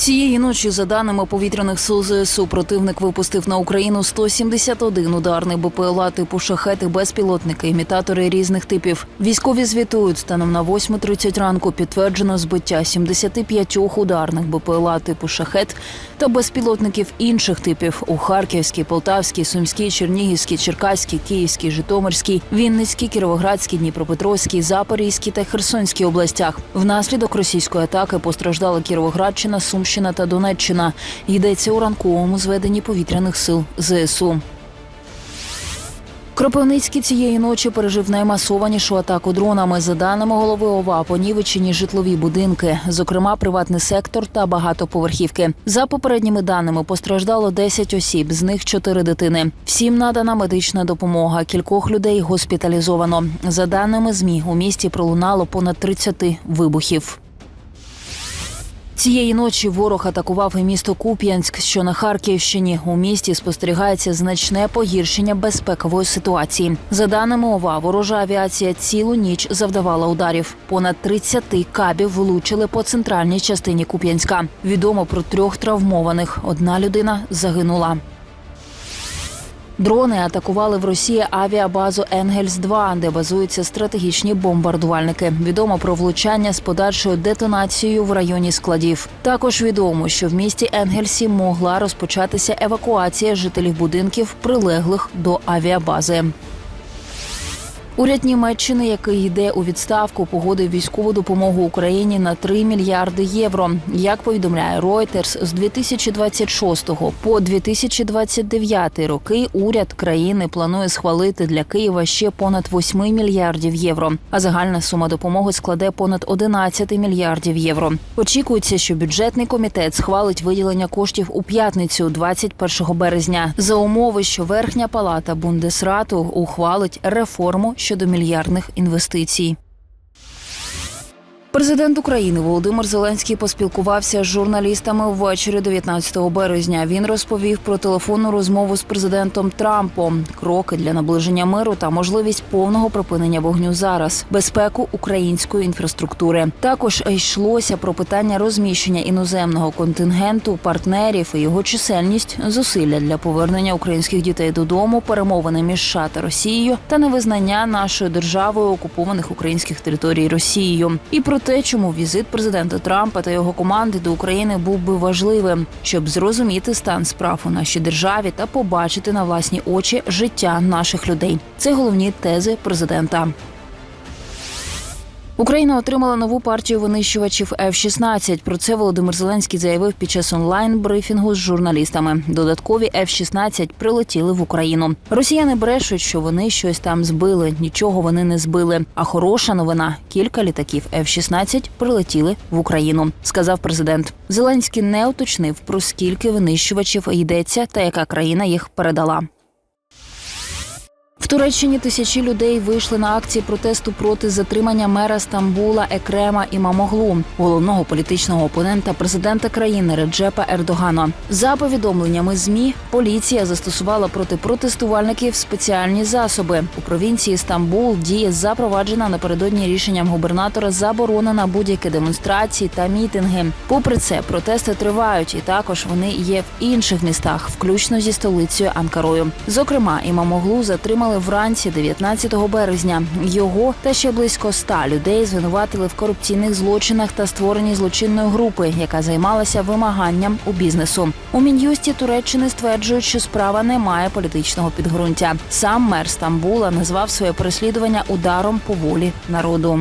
Цієї ночі, за даними повітряних сил ЗСУ, противник випустив на Україну 171 ударний БПЛА типу шахети, безпілотники, імітатори різних типів. Військові звітують, станом на 8.30 ранку підтверджено збиття 75 ударних БПЛА типу шахет та безпілотників інших типів у Харківській, Полтавській, Сумській, Чернігівській, Черкаській, Київській, Житомирській, Вінницькій, Кіровоградській, Дніпропетровській, Запорізькій та Херсонській областях. Внаслідок російської атаки постраждала Кіровоградщина, Сумщина та Донеччина. Йдеться у ранковому зведенні повітряних сил ЗСУ. Кропивницький цієї ночі пережив наймасованішу атаку дронами. За даними голови ОВА, понівечені житлові будинки, зокрема приватний сектор та багатоповерхівки. За попередніми даними постраждало 10 осіб, з них 4 дитини. Всім надана медична допомога. Кількох людей госпіталізовано. За даними змі, у місті пролунало понад 30 вибухів. Цієї ночі ворог атакував і місто Куп'янськ, що на Харківщині. У місті спостерігається значне погіршення безпекової ситуації. За даними ОВА, ворожа авіація цілу ніч завдавала ударів. Понад 30 кабів влучили по центральній частині Куп'янська. Відомо про трьох травмованих. Одна людина загинула. Дрони атакували в Росії авіабазу Енгельс 2 де базуються стратегічні бомбардувальники. Відомо про влучання з подальшою детонацією в районі складів. Також відомо, що в місті Енгельсі могла розпочатися евакуація жителів будинків, прилеглих до авіабази. Уряд Німеччини, який йде у відставку, погодив військову допомогу Україні на 3 мільярди євро. Як повідомляє Reuters, з 2026 по 2029 роки уряд країни планує схвалити для Києва ще понад 8 мільярдів євро. А загальна сума допомоги складе понад 11 мільярдів євро. Очікується, що бюджетний комітет схвалить виділення коштів у п'ятницю, 21 березня, за умови, що верхня палата Бундесрату ухвалить реформу щодо мільярдних інвестицій. Президент України Володимир Зеленський поспілкувався з журналістами ввечері 19 березня. Він розповів про телефонну розмову з президентом Трампом, кроки для наближення миру та можливість повного припинення вогню зараз, безпеку української інфраструктури. Також йшлося про питання розміщення іноземного контингенту, партнерів і його чисельність, зусилля для повернення українських дітей додому, перемовини між США та Росією та невизнання нашою державою окупованих українських територій Росією. І про те, чому візит президента Трампа та його команди до України був би важливим, щоб зрозуміти стан справ у нашій державі та побачити на власні очі життя наших людей. Це головні тези президента. Україна отримала нову партію винищувачів F-16. Про це Володимир Зеленський заявив під час онлайн-брифінгу з журналістами. Додаткові F-16 прилетіли в Україну. Росіяни брешуть, що вони щось там збили. Нічого вони не збили. А хороша новина: кілька літаків F-16 прилетіли в Україну, сказав президент. Зеленський не уточнив про скільки винищувачів йдеться та яка країна їх передала. Туреччині тисячі людей вийшли на акції протесту проти затримання мера Стамбула Екрема Імамоглу, головного політичного опонента президента країни Реджепа Ердогана. За повідомленнями змі поліція застосувала проти протестувальників спеціальні засоби. У провінції Стамбул діє запроваджена напередодні рішенням губернатора заборона на будь-які демонстрації та мітинги. Попри це, протести тривають, і також вони є в інших містах, включно зі столицею Анкарою. Зокрема, Імамоглу затримали вранці 19 березня. Його та ще близько ста людей звинуватили в корупційних злочинах та створенні злочинної групи, яка займалася вимаганням у бізнесу. У мін'юсті Туреччини стверджують, що справа не має політичного підґрунтя. Сам мер Стамбула назвав своє переслідування ударом по волі народу.